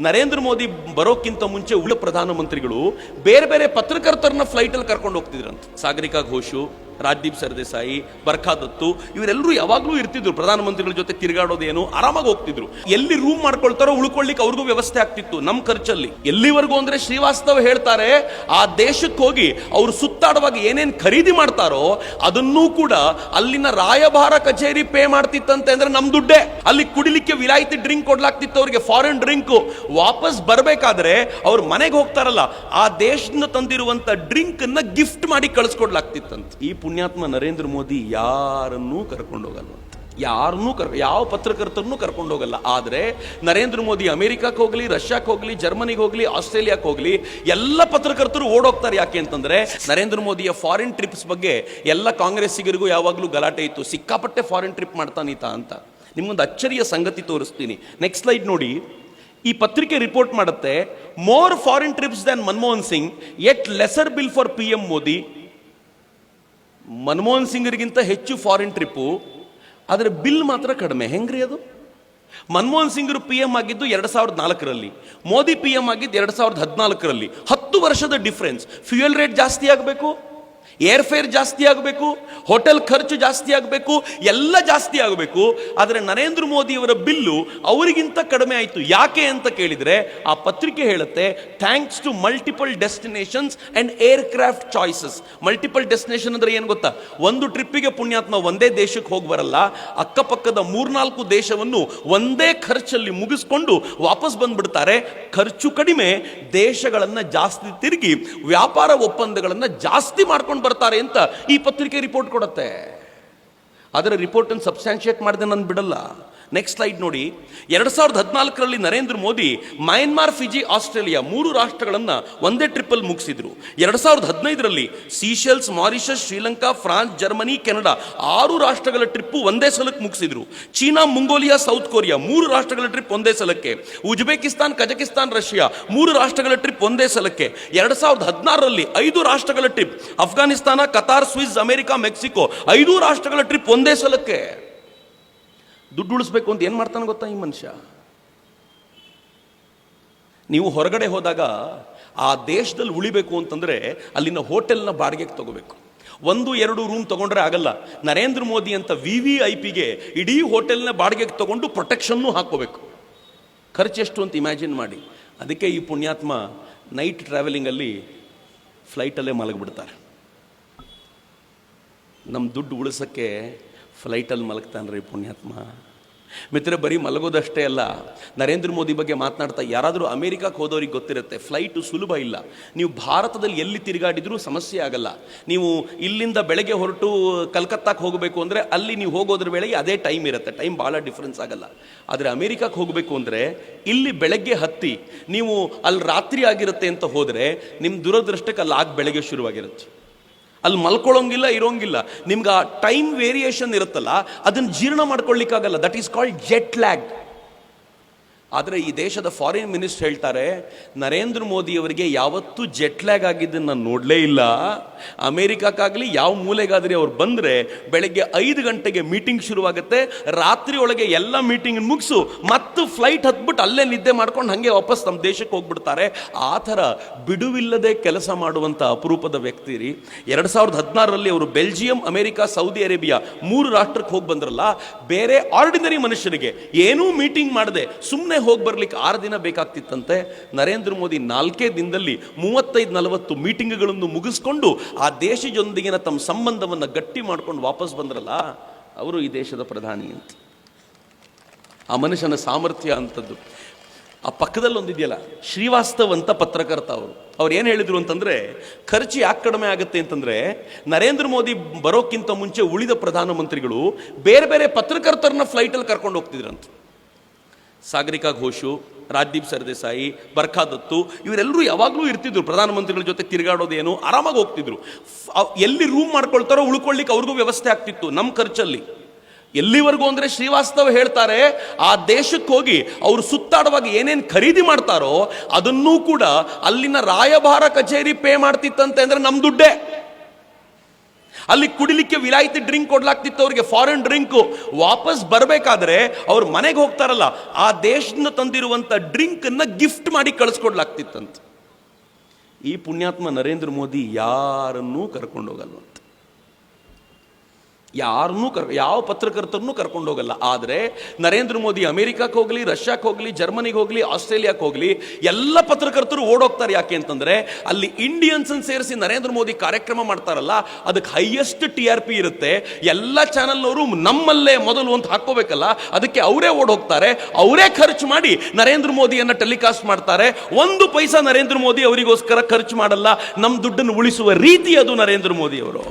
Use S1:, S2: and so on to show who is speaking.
S1: ನರೇಂದ್ರ ಮೋದಿ ಬರೋಕ್ಕಿಂತ ಮುಂಚೆ ಉಳ್ಳ ಪ್ರಧಾನಮಂತ್ರಿಗಳು ಬೇರೆ ಬೇರೆ ಪತ್ರಕರ್ತರನ್ನ ಫ್ಲೈಟಲ್ಲಿ ಕರ್ಕೊಂಡು ಹೋಗ್ತಿದ್ರಂತೆ. ಸಾಗರಿಕಾ ಘೋಷು ರಾಜ್ದೀಪ್ ಸರ್ದೇಸಾಯಿ, ಬರ್ಖಾ ದತ್ತು, ಇವರೆಲ್ಲರೂ ಯಾವಾಗಲೂ ಇರ್ತಿದ್ರು. ಪ್ರಧಾನಮಂತ್ರಿಗಳ ಜೊತೆ ತಿರುಗಾಡೋದೇನು, ಆರಾಮಾಗಿ ಹೋಗ್ತಿದ್ರು. ಎಲ್ಲಿ ರೂಮ್ ಮಾಡ್ಕೊಳ್ತಾರೋ ಉಳ್ಕೊಳ್ಳಿಕ್ಕೆ ಅವ್ರಿಗೂ ವ್ಯವಸ್ಥೆ ಆಗ್ತಿತ್ತು ನಮ್ಮ ಖರ್ಚಲ್ಲಿ. ಎಲ್ಲಿವರೆಗೂ ಅಂದ್ರೆ ಶ್ರೀವಾಸ್ತವ ಹೇಳ್ತಾರೆ, ಆ ದೇಶಕ್ಕೆ ಹೋಗಿ ಅವರು ಸುತ್ತಾಡುವಾಗ ಏನೇನು ಖರೀದಿ ಮಾಡ್ತಾರೋ, ಅದನ್ನೂ ಕೂಡ ಅಲ್ಲಿನ ರಾಯಭಾರ ಕಚೇರಿ ಪೇ ಮಾಡ್ತಿತ್ತಂತೆ ಅಂದ್ರೆ ನಮ್ ದುಡ್ಡೇ. ಅಲ್ಲಿ ಕುಡಿಲಿಕ್ಕೆ ವಿಲಾಯಿತಿ ಡ್ರಿಂಕ್ ಕೊಡ್ಲಾಗ್ತಿತ್ತು ಅವರಿಗೆ ಫಾರಿನ್ ಡ್ರಿಂಕ್. ವಾಪಸ್ ಬರಬೇಕಾದ್ರೆ ಅವ್ರ ಮನೆಗೆ ಹೋಗ್ತಾರಲ್ಲ, ಆ ದೇಶದಿಂದ ತಂದಿರುವಂತ ಡ್ರಿಂಕ್ ಅನ್ನ ಗಿಫ್ಟ್ ಮಾಡಿ ಕಳಿಸ್ಕೊಡ್ಲಾಗ್ತಿತ್ತಂತೆ. ಈ ಪುಣ್ಯಾತ್ಮ ನರೇಂದ್ರ ಮೋದಿ ಯಾರನ್ನೂ ಕರ್ಕೊಂಡೋಗಲ್ಲ ಯಾರನ್ನೂ ಕರ್, ಯಾವ ಪತ್ರಕರ್ತರನ್ನೂ ಕರ್ಕೊಂಡೋಗಲ್ಲ ಆದರೆ ನರೇಂದ್ರ ಮೋದಿ ಅಮೆರಿಕಕ್ಕೆ ಹೋಗಲಿ ರಷ್ಯಾಕ್ಕೆ ಹೋಗಲಿ, ಜರ್ಮನಿಗೆ ಹೋಗಲಿ ಆಸ್ಟ್ರೇಲಿಯಾಕ್ಕೆ ಹೋಗಲಿ, ಎಲ್ಲ ಪತ್ರಕರ್ತರು ಓಡೋಗ್ತಾರೆ ಯಾಕೆ ಅಂತಂದ್ರೆ ನರೇಂದ್ರ ಮೋದಿಯ ಫಾರಿನ್ ಟ್ರಿಪ್ಸ್ ಬಗ್ಗೆ ಎಲ್ಲ ಕಾಂಗ್ರೆಸ್ಸಿಗರಿಗೂ ಯಾವಾಗಲೂ ಗಲಾಟೆ ಇತ್ತು. ಸಿಕ್ಕಾಪಟ್ಟೆ ಫಾರಿನ್ ಟ್ರಿಪ್ ಮಾಡ್ತಾನೀತ ಅಂತ. ನಿಮ್ಮೊಂದು ಅಚ್ಚರಿಯ ಸಂಗತಿ ತೋರಿಸ್ತೀನಿ. ನೆಕ್ಸ್ಟ್ ಸ್ಲೈಡ್ ನೋಡಿ. ಈ ಪತ್ರಿಕೆ ರಿಪೋರ್ಟ್ ಮಾಡುತ್ತೆ more foreign trips than Manmohan Singh at lesser bill for P M Modi Manmohan ಸಿಂಗ್ರಿಗಿಂತ ಹೆಚ್ಚು ಫಾರಿನ್ ಟ್ರಿಪ್ಪು ಆದರೆ ಬಿಲ್ ಮಾತ್ರ ಕಡಿಮೆ. ಹೆಂಗ್ರಿ ಅದು? ಮನಮೋಹನ್ ಸಿಂಗರು ಪಿ ಎಂ ಆಗಿದ್ದು ಎರಡು ಸಾವಿರದ ನಾಲ್ಕರಲ್ಲಿ, ಮೋದಿ ಪಿ ಎಂ ಆಗಿದ್ದು ಎರಡು ಸಾವಿರದ ಹದಿನಾಲ್ಕರಲ್ಲಿ. ಹತ್ತು ವರ್ಷದ ಡಿಫ್ರೆನ್ಸ್ ಫ್ಯೂಯಲ್ ರೇಟ್ ಜಾಸ್ತಿ ಆಗಬೇಕು? ಏರ್ ಫೇರ್ ಜಾಸ್ತಿ ಆಗಬೇಕು, ಹೋಟೆಲ್ ಖರ್ಚು ಜಾಸ್ತಿ ಆಗಬೇಕು, ಎಲ್ಲ ಜಾಸ್ತಿ ಆಗಬೇಕು. ಆದರೆ ನರೇಂದ್ರ ಮೋದಿಯವರ ಬಿಲ್ಲು ಅವರಿಗಿಂತ ಕಡಿಮೆ ಆಯಿತು. ಯಾಕೆ ಅಂತ ಕೇಳಿದರೆ ಆ ಪತ್ರಿಕೆ ಹೇಳುತ್ತೆ thanks to multiple destinations and aircraft choices multiple destination ಅಂದ್ರೆ ಏನು ಗೊತ್ತಾ? ಒಂದು ಟ್ರಿಪ್ಪಿಗೆ ಪುಣ್ಯಾತ್ಮ ಒಂದೇ ದೇಶಕ್ಕೆ ಹೋಗಿ ಬರಲ್ಲ, ಅಕ್ಕಪಕ್ಕದ ಮೂರ್ನಾಲ್ಕು ದೇಶವನ್ನು ಒಂದೇ ಖರ್ಚಲ್ಲಿ ಮುಗಿಸ್ಕೊಂಡು ವಾಪಸ್ ಬಂದ್ಬಿಡ್ತಾರೆ. ಖರ್ಚು ಕಡಿಮೆ, ದೇಶಗಳನ್ನ ಜಾಸ್ತಿ ತಿರುಗಿ ವ್ಯಾಪಾರ ಒಪ್ಪಂದಗಳನ್ನ ಜಾಸ್ತಿ ಮಾಡ್ಕೊಂಡು ಬರ್ತಾರೆ ಅಂತ ಈ ಪತ್ರಿಕೆ ರಿಪೋರ್ಟ್ ಕೊಡುತ್ತೆ. ಆದರೆ ರಿಪೋರ್ಟ್ ಅನ್ನು ಸಬ್ಸ್ಟ್ಯಾನ್ಶಿಯೇಟ್ ಮಾಡಿದೆ ನಾನು ಬಿಡಲ್ಲ. ನೆಕ್ಸ್ಟ್ ಸ್ಲೈಡ್ ನೋಡಿ. ಎರಡು ಸಾವಿರದ ಹದಿನಾಲ್ಕರಲ್ಲಿ Narendra Modi Myanmar Fiji Australia ಮೂರು ರಾಷ್ಟ್ರಗಳನ್ನು ಒಂದೇ ಟ್ರಿಪ್ಪಲ್ಲಿ ಮುಗಿಸಿದ್ರು. ಎರಡು ಸಾವಿರದ ಹದಿನೈದರಲ್ಲಿ Seychelles Mauritius Sri Lanka France Germany Canada ಆರು ರಾಷ್ಟ್ರಗಳ ಟ್ರಿಪ್ಪು ಒಂದೇ ಸಲಕ್ಕೆ ಮುಗಿಸಿದ್ರು. ಚೀನಾ, ಮುಂಗೋಲಿಯಾ ಸೌತ್ ಕೊರಿಯಾ ಮೂರು ರಾಷ್ಟ್ರಗಳ ಟ್ರಿಪ್ ಒಂದೇ ಸಲಕ್ಕೆ. ಉಜ್ಬೇಕಿಸ್ತಾನ್, ಕಜಕಿಸ್ತಾನ್, ರಷ್ಯಾ ಮೂರು ರಾಷ್ಟ್ರಗಳ ಟ್ರಿಪ್ ಒಂದೇ ಸಲಕ್ಕೆ. ಎರಡು ಸಾವಿರದ ಹದಿನಾರರಲ್ಲಿ ಐದು ರಾಷ್ಟ್ರಗಳ trip Afghanistan Qatar Swiss America Mexico ಐದು ರಾಷ್ಟ್ರಗಳ ಟ್ರಿಪ್ ಒಂದೇ ಸಲಕ್ಕೆ. ದುಡ್ಡು ಉಳಿಸ್ಬೇಕು ಅಂತ ಏನು ಮಾಡ್ತಾನೆ ಗೊತ್ತಾ ಈ ಮನುಷ್ಯ? ನೀವು ಹೊರಗಡೆ ಹೋದಾಗ ಆ ದೇಶದಲ್ಲಿ ಉಳಿಬೇಕು ಅಂತಂದರೆ ಅಲ್ಲಿನ ಹೋಟೆಲ್ನ ಬಾಡಿಗೆಗೆ ತಗೋಬೇಕು. ಒಂದು, ಎರಡು ರೂಮ್ ತಗೊಂಡ್ರೆ ಆಗಲ್ಲ. ನರೇಂದ್ರ ಮೋದಿ ಅಂತ ವಿ ವಿ ಐ ಪಿಗೆ ಇಡೀ ಹೋಟೆಲ್ನ ಬಾಡಿಗೆಗೆ ತಗೊಂಡು ಪ್ರೊಟೆಕ್ಷನ್ನು ಹಾಕೋಬೇಕು ಖರ್ಚೆಷ್ಟು ಅಂತ ಇಮ್ಯಾಜಿನ್ ಮಾಡಿ. ಅದಕ್ಕೆ ಈ ಪುಣ್ಯಾತ್ಮ ನೈಟ್ ಟ್ರಾವೆಲಿಂಗಲ್ಲಿ ಫ್ಲೈಟಲ್ಲೇ ಮಲಗಿಬಿಡ್ತಾರೆ. ನಮ್ಮ ದುಡ್ಡು ಉಳಿಸೋಕ್ಕೆ ಫ್ಲೈಟಲ್ಲಿ ಮಲಗ್ತಾನೆ ರೀ ಪುಣ್ಯಾತ್ಮ. ಮಿತ್ರ ಬರೀ ಮಲಗೋದಷ್ಟೇ ಅಲ್ಲ, ನರೇಂದ್ರ ಮೋದಿ ಬಗ್ಗೆ ಮಾತನಾಡ್ತಾ ಯಾರಾದರೂ ಅಮೇರಿಕಕ್ಕೆ ಹೋದವ್ರಿಗೆ ಗೊತ್ತಿರುತ್ತೆ, ಫ್ಲೈಟು ಸುಲಭ ಇಲ್ಲ. ನೀವು ಭಾರತದಲ್ಲಿ ಎಲ್ಲಿ ತಿರುಗಾಡಿದ್ರೂ ಸಮಸ್ಯೆ ಆಗಲ್ಲ. ನೀವು ಇಲ್ಲಿಂದ ಬೆಳಗ್ಗೆ ಹೊರಟು ಕಲ್ಕತ್ತಾಕ್ಕೆ ಹೋಗಬೇಕು ಅಂದರೆ ಅಲ್ಲಿ ನೀವು ಹೋಗೋದ್ರ ವೇಳೆಗೆ ಅದೇ ಟೈಮ್ ಇರುತ್ತೆ, ಟೈಮ್ ಭಾಳ ಡಿಫ್ರೆನ್ಸ್ ಆಗಲ್ಲ. ಆದರೆ ಅಮೇರಿಕಕ್ಕೆ ಹೋಗಬೇಕು ಅಂದರೆ ಇಲ್ಲಿ ಬೆಳಗ್ಗೆ ಹತ್ತಿ ನೀವು ಅಲ್ಲಿ ರಾತ್ರಿ ಆಗಿರುತ್ತೆ ಅಂತ ಹೋದರೆ ನಿಮ್ಮ ದುರದೃಷ್ಟಕ್ಕೆ ಅಲ್ಲಿ ಆಗ ಬೆಳಗ್ಗೆ ಶುರುವಾಗಿರುತ್ತೆ. ಅಲ್ಲಿ ಮಲ್ಕೊಳ್ಳೋಂಗಿಲ್ಲ, ಇರೋಂಗಿಲ್ಲ. ನಿಮ್ಗೆ ಆ ಟೈಮ್ ವೇರಿಯೇಷನ್ ಇರುತ್ತಲ್ಲ, ಅದನ್ನು ಜೀರ್ಣ ಮಾಡ್ಕೊಳ್ಳಿಕ್ಕಾಗಲ್ಲ that is called jet lag ಆದರೆ ಈ ದೇಶದ ಫಾರಿನ್ ಮಿನಿಸ್ಟರ್ ಹೇಳ್ತಾರೆ, ನರೇಂದ್ರ ಮೋದಿಯವರಿಗೆ ಯಾವತ್ತೂ ಜೆಟ್ ಲ್ಯಾಗ್ ಆಗಿದ್ದನ್ನು ನಾನು ನೋಡಲೇ ಇಲ್ಲ. ಅಮೇರಿಕಕ್ಕಾಗಲಿ ಯಾವ ಮೂಲೆಗಾದ್ರಿ ಅವ್ರು ಬಂದರೆ ಬೆಳಗ್ಗೆ ಐದು ಗಂಟೆಗೆ ಮೀಟಿಂಗ್ ಶುರುವಾಗುತ್ತೆ, ರಾತ್ರಿ ಒಳಗೆ ಎಲ್ಲ ಮೀಟಿಂಗ್ ಮುಗಿಸು, ಮತ್ತು ಫ್ಲೈಟ್ ಹತ್ಬಿಟ್ಟು ಅಲ್ಲೇ ನಿದ್ದೆ ಮಾಡ್ಕೊಂಡು ಹಾಗೆ ವಾಪಸ್ ನಮ್ಮ ದೇಶಕ್ಕೆ ಹೋಗ್ಬಿಡ್ತಾರೆ. ಆ ಥರ ಬಿಡುವಿಲ್ಲದೆ ಕೆಲಸ ಮಾಡುವಂಥ ಅಪರೂಪದ ವ್ಯಕ್ತಿ ರೀ ಎರಡು ಸಾವಿರದ ಹದಿನಾರರಲ್ಲಿ ಅವರು ಬೆಲ್ಜಿಯಂ, ಅಮೆರಿಕ, ಸೌದಿ ಅರೇಬಿಯಾ ಮೂರು ರಾಷ್ಟ್ರಕ್ಕೆ ಹೋಗಿ ಬಂದ್ರಲ್ಲ, ಬೇರೆ ಆರ್ಡಿನರಿ ಮನುಷ್ಯರಿಗೆ ಏನೂ ಮೀಟಿಂಗ್ ಮಾಡದೆ ಸುಮ್ಮನೆ ಹೋಗಿ ಬರ್ಲಿಕ್ಕೆ ಆರು ದಿನ ಬೇಕಾಗ್ತಿತ್ತಂತೆ. ನರೇಂದ್ರ ಮೋದಿ ನಾಲ್ಕೇ ದಿನದಲ್ಲಿ ಮೂವತ್ತೈದು ನಲವತ್ತು ಮೀಟಿಂಗ್ಗಳನ್ನು ಮುಗಿಸ್ಕೊಂಡು ಆ ದೇಶದೊಂದಿಗಿನ ತಮ್ಮ ಸಂಬಂಧವನ್ನು ಗಟ್ಟಿ ಮಾಡ್ಕೊಂಡು ವಾಪಸ್ ಬಂದ್ರಲ್ಲ, ಅವರು ಈ ದೇಶದ ಪ್ರಧಾನಿ ಅಂತ. ಆ ಮನುಷ್ಯನ ಸಾಮರ್ಥ್ಯ ಅಂಥದ್ದು ಆ ಪಕ್ಕದಲ್ಲಿ ಒಂದಿದೆಯಲ್ಲ ಶ್ರೀವಾಸ್ತವ್ ಅಂತ ಪತ್ರಕರ್ತ ಅವರು. ಅವ್ರು ಏನು ಹೇಳಿದರು ಅಂತಂದರೆ, ಖರ್ಚು ಯಾಕೆ ಕಡಿಮೆ ಆಗುತ್ತೆ ಅಂತಂದರೆ, ನರೇಂದ್ರ ಮೋದಿ ಬರೋಕ್ಕಿಂತ ಮುಂಚೆ ಉಳಿದ ಪ್ರಧಾನಮಂತ್ರಿಗಳು ಬೇರೆ ಬೇರೆ ಪತ್ರಕರ್ತರನ್ನ ಫ್ಲೈಟಲ್ಲಿ ಕರ್ಕೊಂಡು ಹೋಗ್ತಿದ್ರಂತ. ಸಾಗರಿಕಾ ಘೋಷು ರಾಜ್ದೀಪ್ ಸರ್ದೇಸಾಯಿ, ಬರ್ಖಾ ದತ್ತು, ಇವರೆಲ್ಲರೂ ಯಾವಾಗಲೂ ಇರ್ತಿದ್ರು. ಪ್ರಧಾನಮಂತ್ರಿಗಳ ಜೊತೆ ತಿರುಗಾಡೋದೇನು, ಆರಾಮಾಗಿ ಹೋಗ್ತಿದ್ರು. ಎಲ್ಲಿ ರೂಮ್ ಮಾಡ್ಕೊಳ್ತಾರೋ ಉಳ್ಕೊಳ್ಳಿಕ್ಕೆ ಅವ್ರಿಗೂ ವ್ಯವಸ್ಥೆ ಆಗ್ತಿತ್ತು ನಮ್ಮ ಖರ್ಚಲ್ಲಿ. ಎಲ್ಲಿವರೆಗೂ ಅಂದರೆ ಶ್ರೀವಾಸ್ತವ ಹೇಳ್ತಾರೆ, ಆ ದೇಶಕ್ಕೆ ಹೋಗಿ ಅವರು ಸುತ್ತಾಡುವಾಗ ಏನೇನು ಖರೀದಿ ಮಾಡ್ತಾರೋ ಅದನ್ನೂ ಕೂಡ ಅಲ್ಲಿನ ರಾಯಭಾರ ಕಚೇರಿ ಪೇ ಮಾಡ್ತಿತ್ತಂತೆ ಅಂದರೆ ನಮ್ಮ ದುಡ್ಡೇ. ಅಲ್ಲಿ ಕುಡಿಲಿಕ್ಕೆ ವಿಲಾಯಿತಿ ಡ್ರಿಂಕ್ ಕೊಡ್ಲಾಗ್ತಿತ್ತು ಅವರಿಗೆ ಫಾರಿನ್ ಡ್ರಿಂಕು ವಾಪಸ್ ಬರಬೇಕಾದ್ರೆ ಅವ್ರ ಮನೆಗೆ ಹೋಗ್ತಾರಲ್ಲ, ಆ ದೇಶದಿಂದ ತಂದಿರುವಂಥ ಡ್ರಿಂಕನ್ನು ಗಿಫ್ಟ್ ಮಾಡಿ ಕಳಿಸ್ಕೊಡ್ಲಾಗ್ತಿತ್ತಂತ. ಈ ಪುಣ್ಯಾತ್ಮ ನರೇಂದ್ರ ಮೋದಿ ಯಾರನ್ನೂ ಕರ್ಕೊಂಡು ಹೋಗಲ್ವಂತ ಯಾರನ್ನೂ ಕರ್, ಯಾವ ಪತ್ರಕರ್ತರನ್ನೂ ಕರ್ಕೊಂಡು ಹೋಗಲ್ಲ. ಆದರೆ ನರೇಂದ್ರ ಮೋದಿ ಅಮೆರಿಕಕ್ಕೆ ಹೋಗಲಿ ರಷ್ಯಾಕ್ಕೆ ಹೋಗಲಿ, ಜರ್ಮನಿಗೆ ಹೋಗಲಿ ಆಸ್ಟ್ರೇಲಿಯಾಕ್ಕೆ ಹೋಗಲಿ, ಎಲ್ಲ ಪತ್ರಕರ್ತರು ಓಡೋಗ್ತಾರೆ ಯಾಕೆ ಅಂತಂದರೆ ಅಲ್ಲಿ ಇಂಡಿಯನ್ಸನ್ನು ಸೇರಿಸಿ ನರೇಂದ್ರ ಮೋದಿ ಕಾರ್ಯಕ್ರಮ ಮಾಡ್ತಾರಲ್ಲ ಅದಕ್ಕೆ ಹೈಯೆಸ್ಟ್ ಟಿ ಆರ್ ಪಿ ಇರುತ್ತೆ. ಎಲ್ಲ ಚಾನಲ್ನವರು ನಮ್ಮಲ್ಲೇ ಮೊದಲು ಅಂತ ಹಾಕೋಬೇಕಲ್ಲ ಅದಕ್ಕೆ ಅವರೇ ಓಡೋಗ್ತಾರೆ. ಅವರೇ ಖರ್ಚು ಮಾಡಿ ನರೇಂದ್ರ ಮೋದಿಯನ್ನು ಟೆಲಿಕಾಸ್ಟ್ ಮಾಡ್ತಾರೆ. ಒಂದು ಪೈಸಾ ನರೇಂದ್ರ ಮೋದಿ ಅವರಿಗೋಸ್ಕರ ಖರ್ಚು ಮಾಡಲ್ಲ ನಮ್ಮ ದುಡ್ಡನ್ನು ಉಳಿಸುವ ರೀತಿ ಅದು ನರೇಂದ್ರ ಮೋದಿ ಅವರು.